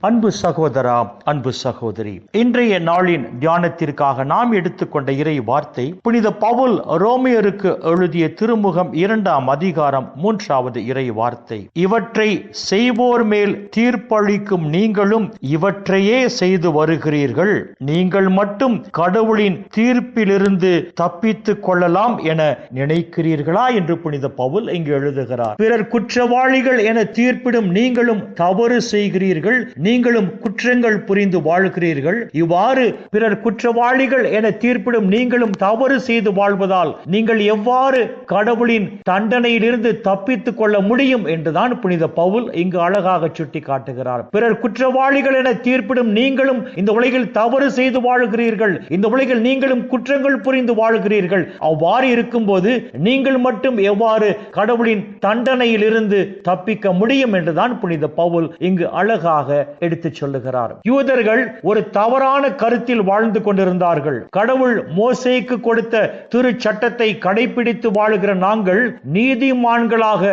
அன்பு சகோதரா அன்பு சகோதரி இன்றைய நாளின் தியானத்திற்காக நாம் எடுத்துக்கொண்ட இறை வார்த்தை புனித பவுல் ரோமியருக்கு எழுதிய திருமுகம் இரண்டாம் அதிகாரம் மூன்றாவது இறை வார்த்தை இவற்றை செய்வோர் மேல் தீர்ப்பளிக்கும் நீங்களும் இவற்றையே செய்து வருகிறீர்கள். நீங்கள் மட்டும் கடவுளின் தீர்ப்பிலிருந்து தப்பித்துக் கொள்ளலாம் என நினைக்கிறீர்களா என்று புனித பவுல் இங்கு எழுதுகிறார். பிறர் குற்றவாளிகள் என தீர்ப்பிடும் நீங்களும் தவறு செய்கிறீர்கள். நீங்களும் குற்றங்கள் புரிந்து வாழ்கிறீர்கள். இவ்வாறு பிறர் குற்றவாளிகள் என தீர்ப்பிடும் நீங்களும் தவறு செய்து வாழ்வதால் நீங்கள் எவ்வாறு கடவுளின் தண்டனையிலிருந்து தப்பித்துக் கொள்ள முடியும் என்றுதான் புனித பவுல் இங்கு அழகாக சுட்டி காட்டுகிறார் பிறர் குற்றவாளிகள் என தீர்ப்பிடும் நீங்களும் இந்த உலகில் தவறு செய்து வாழ்கிறீர்கள். இந்த உலகில் நீங்களும் குற்றங்கள் புரிந்து வாழ்கிறீர்கள். அவ்வாறு இருக்கும்போது நீங்கள் மட்டும் எவ்வாறு கடவுளின் தண்டனையிலிருந்து தப்பிக்க முடியும் என்றுதான் புனித பவுல் இங்கு அழகாக எடுத்துச் சொல்லுகிறார். யூதர்கள் ஒரு தவறான கருத்தில் வாழ்ந்து கொண்டிருந்தார்கள். கடவுள் மோசைக்கு கொடுத்த திரு சட்டத்தை கடைபிடித்து வாழுகிற நாங்கள் நீதிமான்களாக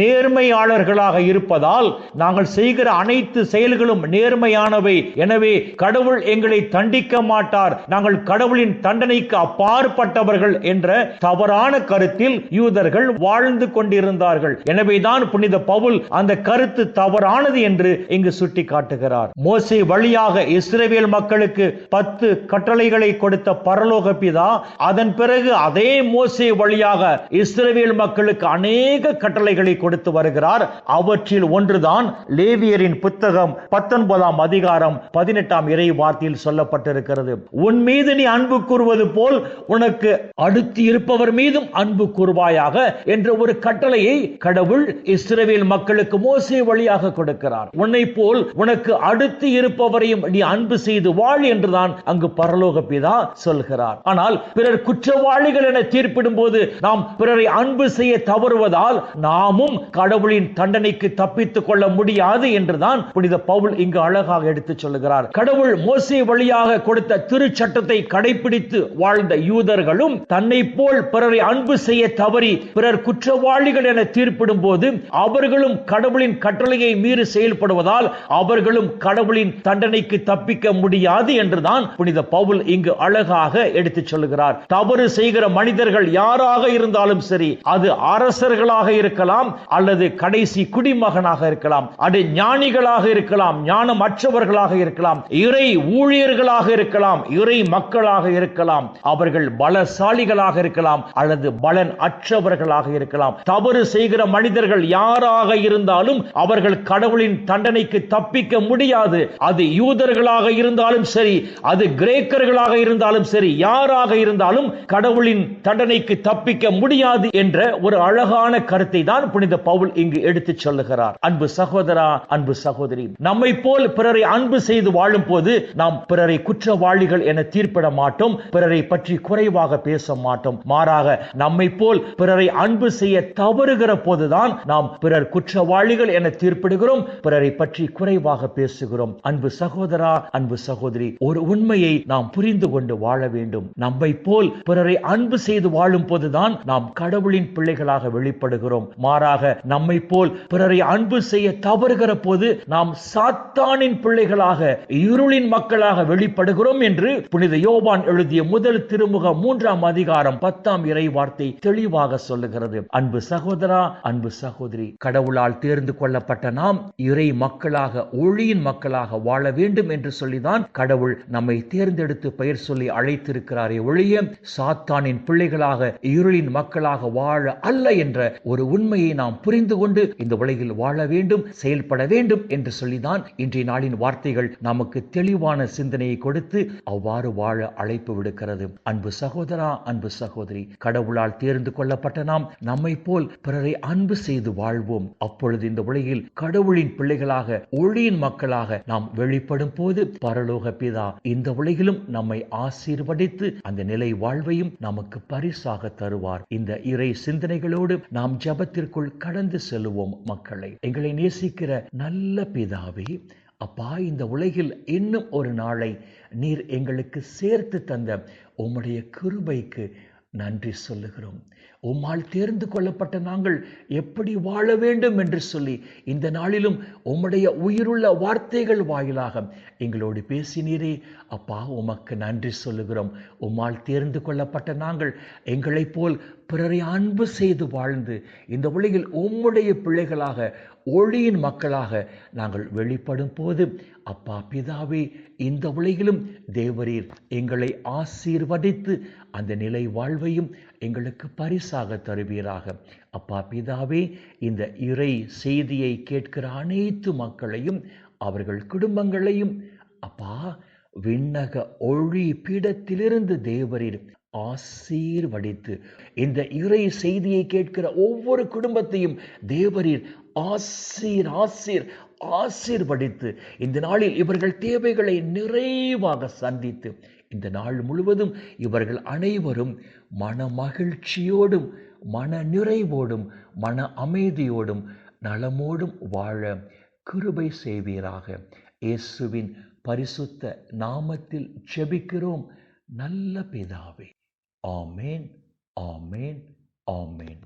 நேர்மையாளர்களாக இருப்பதால் நாங்கள் செய்கிற அனைத்து செயல்களும் நேர்மையானவை. எனவே கடவுள் எங்களை தண்டிக்க மாட்டார். நாங்கள் கடவுளின் தண்டனைக்கு அப்பாற்பட்டவர்கள் என்ற தவறான கருத்தில் யூதர்கள் வாழ்ந்து கொண்டிருந்தார்கள். எனவேதான் புனித பவுல் அந்த கருத்து தவறானது என்று இங்கு சுட்டி காட்டுகிறார். மோசே வழியாக இஸ்ரேல் மக்களுக்கு பத்து கட்டளைகளை கொடுத்த பரலோக பிதா அதன் பிறகு அதே மோசே வழியாக இஸ்ரேல் மக்களுக்கு அநேக கட்டளைகளை கொடுத்து வருகிறார். அவற்றில் ஒன்றுதான் லேவியரின் புத்தகம் பத்தொன்பதாம் அதிகாரம் பதினெட்டாம் இறை வார்த்தையில் சொல்லப்பட்டிருக்கிறது. உன் மீது நீ அன்பு கூறுவது போல் உனக்கு அடுத்து இருப்பவர் மீதும் அன்பு கூறுவாயாக என்ற ஒரு கட்டளையை கடவுள் இஸ்ரேல் மக்களுக்கு மோசே வழியாக கொடுக்கிறார். உன்னை போல் உனக்கு அடுத்து இருப்பவரையும் நீ அன்பு செய்து வாழ் என்றுதான் அங்கு பரலோக பிதா சொல்கிறார். ஆனால் பிறர் குற்றவாளிகள் என தீர்ப்பிடும் போது நாம் பிறரை அன்பு செய்ய தவறுவதால் நாமும் கடவுளின் தண்டனைக்கு தப்பித்துக் கொள்ள முடியாது என்றுதான் புனித பவுல் இங்கு அழகாக எடுத்து சொல்லுகிறார். கடவுள் மோசை வழியாக கொடுத்த திருச்சட்டத்தை கடைபிடித்து வாழ்ந்த யூதர்களும் தன்னை போல் பிறரை அன்பு செய்ய தவறி பிறர் குற்றவாளிகள் என தீர்ப்பிடும் போது அவர்களும் கடவுளின் கட்டளையை மீறி செயல்படுவதால் அவர்கள் அவர்களும் கடவுளின் தண்டனைக்கு தப்பிக்க முடியாது என்றுதான் புனித பவுல் இங்கு அழகாக எடுத்துச் சொல்லுகிறார். தவறு செய்கிற மனிதர்கள் யாராக இருந்தாலும் சரி அது அரசர்களாக இருக்கலாம் அல்லது கடைசி குடிமகனாக இருக்கலாம் அது ஞானிகளாக இருக்கலாம் ஞானம் அற்றவர்களாக இருக்கலாம் இறை ஊழியர்களாக இருக்கலாம் இறை மக்களாக இருக்கலாம் அவர்கள் பலசாலிகளாக இருக்கலாம் அல்லது பலன் அற்றவர்களாக இருக்கலாம். தவறு செய்கிற மனிதர்கள் யாராக இருந்தாலும் அவர்கள் கடவுளின் தண்டனைக்கு தப்பிக்க முடியாது. அது யூதர்களாக இருந்தாலும் சரி அது கிரேக்கர்களாக இருந்தாலும் சரி யாராக இருந்தாலும் கடவுளின் தண்டனைக்கு தப்பிக்க முடியாது என்ற ஒரு அழகான கருத்தை தான் புனித பவுல் இங்கு எடுத்து சொல்லுகிறார். அன்பு சகோதரா அன்பு சகோதரி நம்மை போல் பிறரை அன்பு செய்து வாழும் போது நாம் பிறரை குற்றவாளிகள் என தீர்ப்பிட மாட்டோம் பிறரை பற்றி குறைவாக பேச மாட்டோம். மாறாக நம்மை போல் பிறரை அன்பு செய்ய தவறுகிற போதுதான் நாம் பிறர் குற்றவாளிகள் என தீர்ப்பிடுகிறோம் பிறரை பற்றி குறைவாக பேசுகிறோம். அன்பு சகோதரா அன்பு சகோதரி ஒரு உண்மையை நாம் புரிந்து கொண்டு வாழ வேண்டும். நம்மை போல் பிறரை அன்பு செய்து வாழும் போதுதான் நாம் கடவுளின் பிள்ளைகளாக வெளிப்படுகிறோம். மாறாக நம்மை போல் பிறரை அன்பு செய்ய தவறுகிற போது நாம் சாத்தானின் பிள்ளைகளாக இருளின் மக்களாக வெளிப்படுகிறோம் என்று புனித யோவான் எழுதிய முதல் திருமுக மூன்றாம் அதிகாரம் பத்தாம் இறை வார்த்தை தெளிவாக சொல்லுகிறது. அன்பு சகோதரா அன்பு சகோதரி கடவுளால் தேர்ந்து கொள்ளப்பட்ட நாம் இறை மக்களாக மொழியின் மக்களாக வாழ வேண்டும் என்று சொல்லிதான் கடவுள் நம்மை தேர்ந்தெடுத்து பெயர் சொல்லி அழைத்திருக்கிறாரே ஒழிய சாத்தானின் பிள்ளைகளாக இருளின் மக்களாக வாழ அல்ல என்ற ஒரு உண்மையை நாம் புரிந்து கொண்டு இந்த உலகில் வாழ வேண்டும் செயல்பட வேண்டும் என்று சொல்லிதான் இன்றைய நாளின் வார்த்தைகள் நமக்கு தெளிவான சிந்தனையை கொடுத்து அவ்வாறு வாழ அழைப்பு விடுக்கிறது. அன்பு சகோதரா அன்பு சகோதரி கடவுளால் தேர்ந்து கொள்ளப்பட்ட நாம் நம்மை போல் பிறரை அன்பு செய்து வாழ்வோம். அப்பொழுது இந்த உலகில் கடவுளின் பிள்ளைகளாக ஒளியின் மக்களாக நாம் வெளிப்படும் போது பரலோக பிதா இந்த உலகிலும் நம்மை ஆசீர்வதித்து அந்த நிலை வாழ்வையும் நமக்கு பரிசாக தருவார். இந்த இறை சிந்தனைகளோடு நாம் ஜபத்திற்குள் கடந்து செல்லுவோம் மக்களை. எங்களை நேசிக்கிற நல்ல பிதாவே அப்பா இந்த உலகில் இன்னும் ஒரு நாளை நீர் எங்களுக்கு சேர்த்து தந்த உம்முடைய கிருபைக்கு நன்றி சொல்லுகிறோம். உம்மால் தேர்ந்து கொள்ளப்பட்ட நாங்கள் எப்படி வாழ வேண்டும் என்று சொல்லி இந்த நாளிலும் உம்முடைய உயிருள்ள வார்த்தைகள் வாயிலாக எங்களோடு பேசினீரே. அப்பா உமக்கு நன்றி சொல்லுகிறோம். உம்மால் தேர்ந்து கொள்ளப்பட்ட நாங்கள் எங்களைப் போல் பிறரை அன்பு செய்து வாழ்ந்து இந்த உலகில் உம்முடைய பிள்ளைகளாக ஒளியின் மக்களாக நாங்கள் வெளிப்படும் போது அப்பா பிதாவே இந்த உலகிலும் தேவரீர் எங்களை ஆசீர்வதித்து அந்த நிலை வாழ்வையும் எங்களுக்கு பரிசாக தருவீராக. அப்பா பிதாவே இந்த இறை செய்தியை கேட்கிற அனைத்து மக்களையும் அவர்கள் குடும்பங்களையும் அப்பா விண்ணக ஒளி பீடத்திலிருந்து தேவரீர் ஆசீர்வடித்து. இந்த இறை செய்தியை கேட்கிற ஒவ்வொரு குடும்பத்தையும் தேவரீர் ஆசீர் ஆசீர் ஆசீர்வடித்து. இந்த நாளில் இவர்கள் தேவைகளை நிறைவாக சந்தித்து இந்த நாள் முழுவதும் இவர்கள் அனைவரும் மன மகிழ்ச்சியோடும் மன நிறைவோடும் மன அமைதியோடும் நலமோடும் வாழ கிருபை செய்வீராக. இயேசுவின் பரிசுத்த நாமத்தில் ஜெபிக்கிறோம். நல்ல பிதாவே. ஆமேன் ஆமேன் ஆமேன்